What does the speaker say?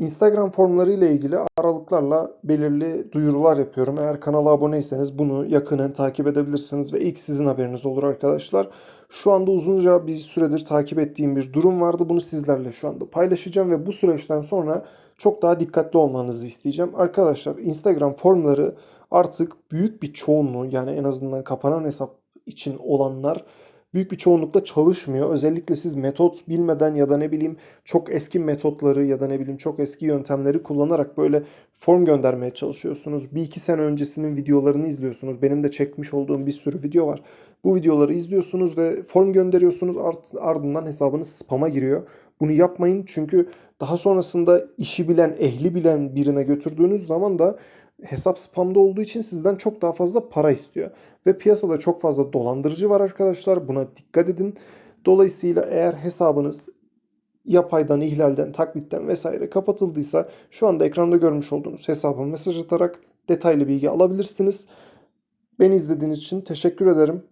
Instagram formları ile ilgili aralıklarla belirli duyurular yapıyorum. Eğer kanala aboneyseniz bunu yakinen takip edebilirsiniz ve ilk sizin haberiniz olur arkadaşlar. Şu anda uzunca bir süredir takip ettiğim bir durum vardı. Bunu sizlerle şu anda paylaşacağım ve bu süreçten sonra çok daha dikkatli olmanızı isteyeceğim. Arkadaşlar Instagram formları artık büyük bir çoğunluğu yani en azından kapanan hesap için olanlar büyük bir çoğunlukla çalışmıyor. Özellikle siz metot bilmeden ya da ne bileyim çok eski metotları ya da ne bileyim çok eski yöntemleri kullanarak böyle form göndermeye çalışıyorsunuz. Bir iki sene öncesinin videolarını izliyorsunuz. Benim de çekmiş olduğum bir sürü video var. Bu videoları izliyorsunuz ve form gönderiyorsunuz. Ardından hesabınız spam'a giriyor. Bunu yapmayın çünkü daha sonrasında işi bilen, ehli bilen birine götürdüğünüz zaman da hesap spamda olduğu için sizden çok daha fazla para istiyor. Ve piyasada çok fazla dolandırıcı var arkadaşlar. Buna dikkat edin. Dolayısıyla eğer hesabınız yapaydan, ihlalden, taklitten vesaire kapatıldıysa şu anda ekranda görmüş olduğunuz hesaba mesaj atarak detaylı bilgi alabilirsiniz. Beni izlediğiniz için teşekkür ederim.